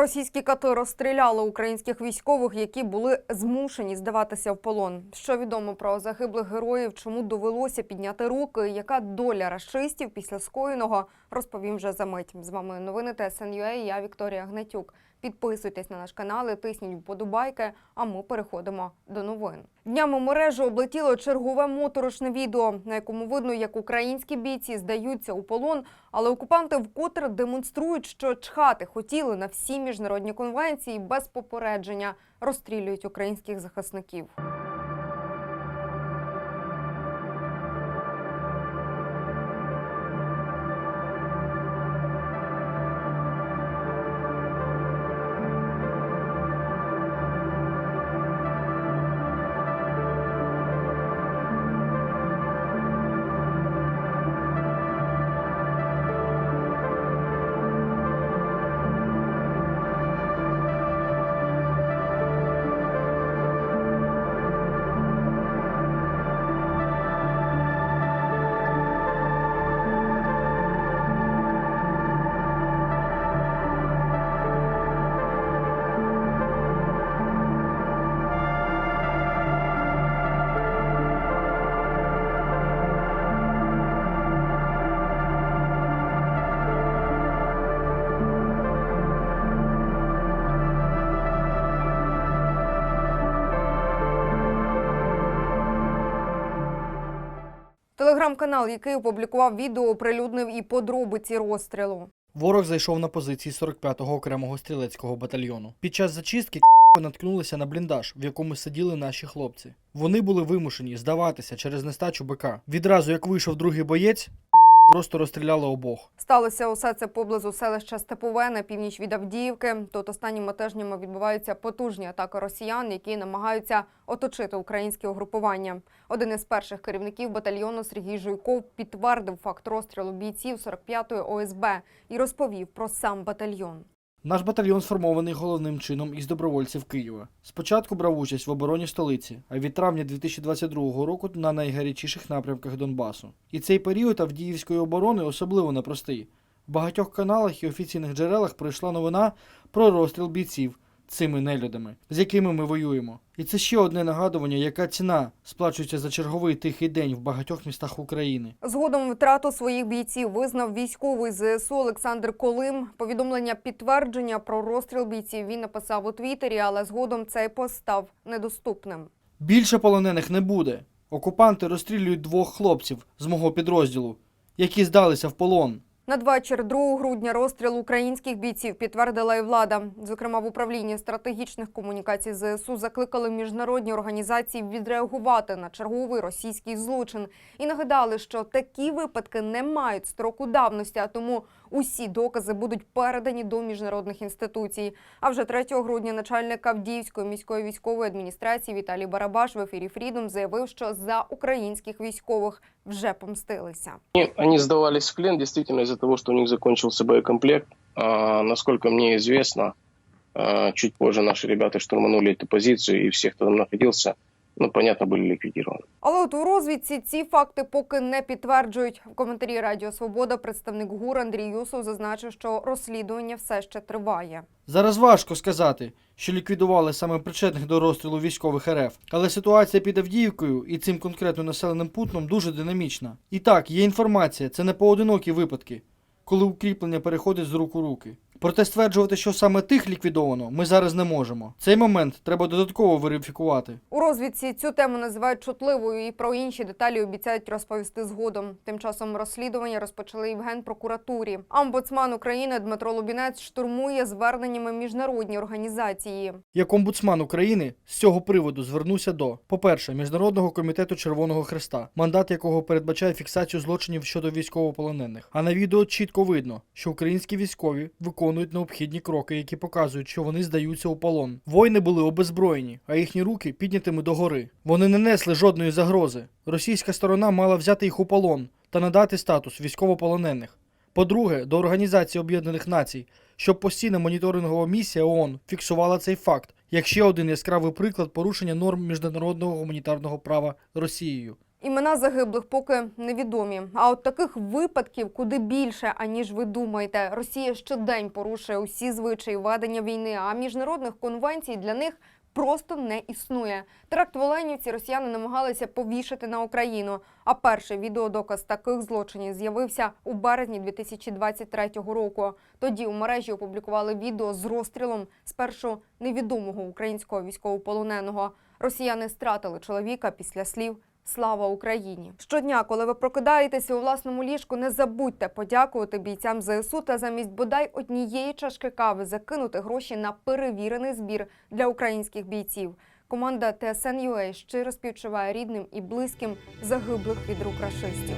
Російські кати розстріляли українських військових, які були змушені здаватися в полон. Що відомо про загиблих героїв, чому довелося підняти руки, яка доля рашистів після скоєного, розповім вже за мить. З вами новини ТСНЮА, я Вікторія Гнатюк. Підписуйтесь на наш канал, і тисніть вподобайки, а ми переходимо до новин. Днями мережу облетіло чергове моторошне відео, на якому видно, як українські бійці здаються у полон, але окупанти вкотре демонструють, що чхати хотіли на всі міжнародні конвенції без попередження розстрілюють українських захисників. Телеграм-канал, який опублікував відео, оприлюднив і подробиці розстрілу. Ворог зайшов на позиції 45-го окремого стрілецького батальйону. Під час зачистки наткнулися на бліндаж, в якому сиділи наші хлопці. Вони були вимушені здаватися через нестачу БК. Відразу як вийшов другий боєць, просто розстріляли обох. Сталося усе це поблизу селища Степове на північ від Авдіївки. Тут останніми тижнями відбуваються потужні атаки росіян, які намагаються оточити українське угрупування. Один із перших керівників батальйону Сергій Жуйков підтвердив факт розстрілу бійців 45-ї ОСБ і розповів про сам батальйон. Наш батальйон сформований головним чином із добровольців Києва. Спочатку брав участь в обороні столиці, а від травня 2022 року на найгарячіших напрямках Донбасу. І цей період Авдіївської оборони особливо непростий. В багатьох каналах і офіційних джерелах пройшла новина про розстріл бійців цими нелюдами, з якими ми воюємо. І це ще одне нагадування, яка ціна сплачується за черговий тихий день в багатьох містах України. Згодом втрату своїх бійців визнав військовий ЗСУ Олександр Колим. Повідомлення підтвердження про розстріл бійців він написав у Твіттері, але згодом цей пост став недоступним. Більше полонених не буде. Окупанти розстрілюють двох хлопців з мого підрозділу, які здалися в полон. Надвечір 2 грудня розстріл українських бійців підтвердила і влада. Зокрема, в управлінні стратегічних комунікацій ЗСУ закликали міжнародні організації відреагувати на черговий російський злочин і нагадали, що такі випадки не мають строку давності, а тому усі докази будуть передані до міжнародних інституцій. А вже 3 грудня начальник Авдіївської міської військової адміністрації Віталій Барабаш в ефірі Фрідом заявив, що за українських військових вже помстилися. Они, они сдавались в плен действительно из-за того, что у них закончился боекомплект. А, насколько мне известно, а, чуть позже наши ребята штурманули эту позицию, и всех, кто там находился, ну, понятно, были ликвидированы. Але от у розвідці ці факти поки не підтверджують. В коментарі Радіо Свобода представник ГУР Андрій Юсов зазначив, що розслідування все ще триває. Зараз важко сказати, що ліквідували саме причетних до розстрілу військових РФ, але ситуація під Авдіївкою і цим конкретно населеним путном дуже динамічна. І так, є інформація, це не поодинокі випадки, коли укріплення переходить з рук у руки. Проте стверджувати, що саме тих ліквідовано, ми зараз не можемо. Цей момент треба додатково верифікувати. У розвідці цю тему називають чутливою і про інші деталі обіцяють розповісти згодом. Тим часом розслідування розпочали і в генпрокуратурі. Омбудсман України Дмитро Лубінець штурмує зверненнями міжнародні організації. Як омбудсман України з цього приводу звернувся до, по-перше, Міжнародного комітету Червоного Хреста, мандат якого передбачає фіксацію злочинів щодо військовополонених. А на відео чітко видно, що українські військові виконують необхідні кроки, які показують, що вони здаються у полон. Воїни були обезброєні, а їхні руки піднятими догори. Вони не несли жодної загрози. Російська сторона мала взяти їх у полон та надати статус військовополонених. По-друге, до Організації Об'єднаних Націй, щоб постійна моніторингова місія ООН фіксувала цей факт, як ще один яскравий приклад порушення норм міжнародного гуманітарного права Росією. Імена загиблих поки невідомі. А от таких випадків куди більше, аніж ви думаєте. Росія щодень порушує усі звичаї ведення війни, а міжнародних конвенцій для них просто не існує. Теракт в Оленівці росіяни намагалися повішати на Україну. А перший відеодоказ таких злочинів з'явився у березні 2023 року. Тоді у мережі опублікували відео з розстрілом спершу невідомого українського військовополоненого. Росіяни стратили чоловіка після слів Слава Україні! Щодня, коли ви прокидаєтеся у власному ліжку, не забудьте подякувати бійцям ЗСУ та замість бодай однієї чашки кави закинути гроші на перевірений збір для українських бійців. Команда TSN.UA щиро співчуває рідним і близьким загиблих від рук рашистів.